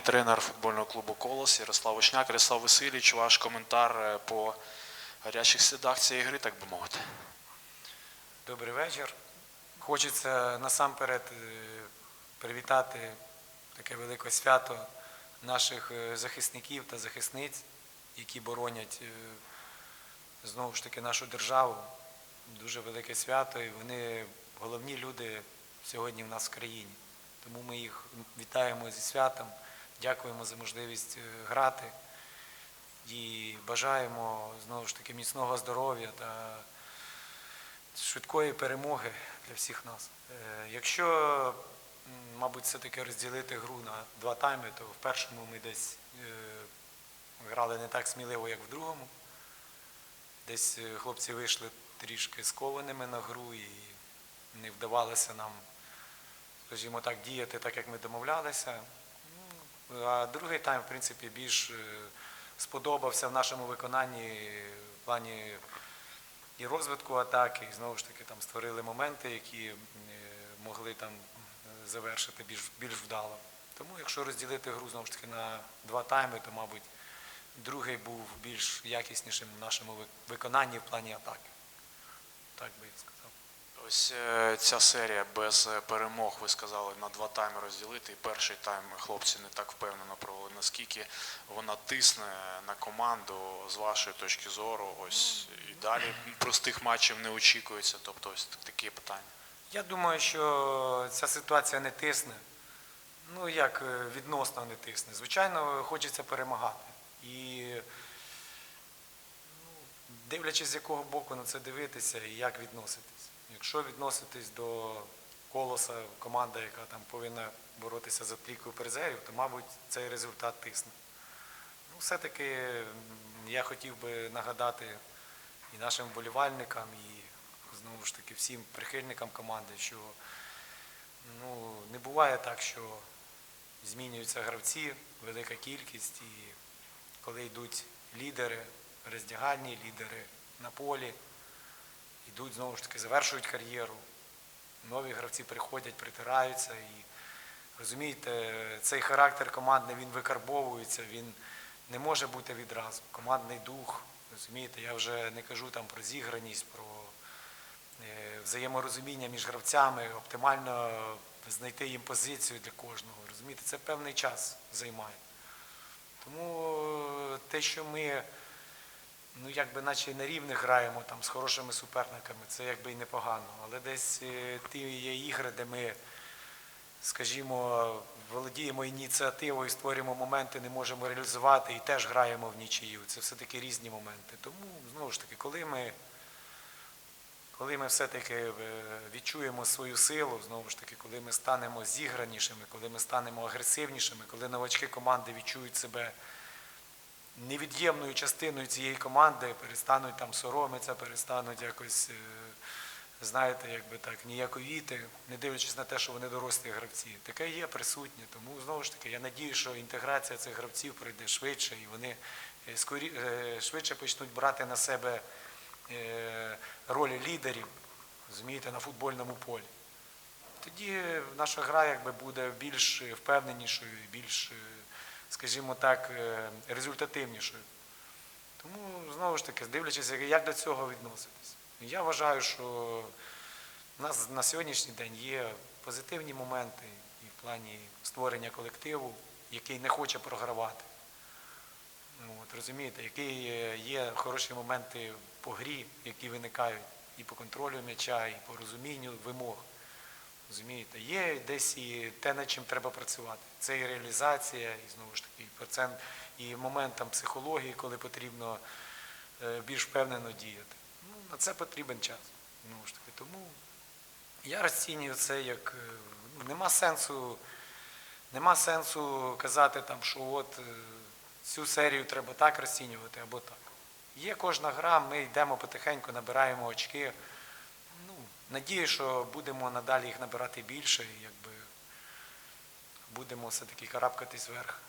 тренер футбольного клубу Колос Ярослав Вишняк. Ярослав Васильович, ваш коментар е, по гарячих слідах цієї гри, так би мовити. Добрий вечір. Хочеться насамперед е, привітати таке велике свято наших е, захисників та захисниць, які боронять знову ж таки нашу державу. Дуже велике свято, і вони головні люди сьогодні в нас в країні. Тому ми їх вітаємо зі святом, дякуємо за можливість е, грати і бажаємо знову ж таки міцного здоров'я та швидкої перемоги для всіх нас. Е, Якщо, мабуть, все-таки розділити гру на два тайми, то в першому ми десь е, грали не так сміливо, як в другому. Десь хлопці вийшли трішки скованими на гру і не вдавалося нам, скажімо так, діяти так, як ми домовлялися. Ну, А другий тайм, в принципі, більш е, сподобався в нашому виконанні в плані і розвитку атаки, і знову ж таки там створили моменти, які е, могли там е, завершити більш, більш вдало. Тому якщо розділити гру знову ж таки на два тайми, то, мабуть, другий був більш якіснішим в нашому виконанні в плані атаки. Так би я сказав. Ось е, ця серія без е, перемог, ви сказали, на два тайми розділити. І перший тайм хлопці не так впевнено провели. Наскільки вона тисне на команду з вашої точки зору? Ось і далі простих матчів не очікується. Тобто ось такі питання. Я думаю, що ця ситуація не тисне. Ну, як е, відносно не тисне. Звичайно, хочеться перемагати. І ну, дивлячись, з якого боку на це дивитися і як відноситись. Якщо відноситись до колоса, команда, яка там повинна боротися за трійкою призерів, то, мабуть, цей результат тисне. Ну, все-таки я хотів би нагадати і нашим вболівальникам, і знову ж таки всім прихильникам команди, що ну, не буває так, що змінюються гравці, велика кількість, і коли йдуть лідери, роздягальні лідери на полі, йдуть знову ж таки, завершують кар'єру. Нові гравці приходять, притираються і розумієте, цей характер командний він викарбовується, він не може бути відразу. Командний дух, розумієте, я вже не кажу там про зіграність, про е, взаєморозуміння між гравцями, оптимально знайти їм позицію для кожного. Розумієте, це певний час займає. Тому е, те, що ми ну, якби наче на рівних граємо там, з хорошими суперниками, це якби і непогано. Але десь е, ті є ігри, де ми, скажімо, володіємо ініціативою, створюємо моменти, не можемо реалізувати і теж граємо в нічию. Це все-таки різні моменти. Тому, знову ж таки, коли ми коли ми все-таки е, відчуємо свою силу, знову ж таки, коли ми станемо зігранішими, коли ми станемо агресивнішими, коли новачки команди відчують себе невід'ємною частиною цієї команди, перестануть там соромитися, перестануть якось, е, знаєте, якби так, ніяковіти, не дивлячись на те, що вони дорослі гравці. Таке є присутнє. Тому знову ж таки, я надію, що інтеграція цих гравців пройде швидше, і вони е, е, швидше почнуть брати на себе ролі лідерів, розумієте, на футбольному полі. Тоді наша гра якби буде більш впевненішою, більш, скажімо так, е, результативнішою. Тому знову ж таки, дивлячись, як до цього відноситись. Я вважаю, що в нас на сьогоднішній день є позитивні моменти і в плані створення колективу, який не хоче програвати. От, розумієте, які є хороші моменти по грі, які виникають і по контролю м'яча, і по розумінню вимог. Розумієте, є десь і те, над чим треба працювати. Це і реалізація, і знову ж таки, і процент, і момент психології, коли потрібно е, більш впевнено діяти. Ну, на це потрібен час. Знову ж таки. Тому я розцінюю це як е, ну, нема сенсу, нема сенсу казати, там, що от е, цю серію треба так розцінювати або так. Є кожна гра, ми йдемо потихеньку, набираємо очки. Надію, що будемо надалі їх набирати більше і якби будемо все-таки карабкатись вверх.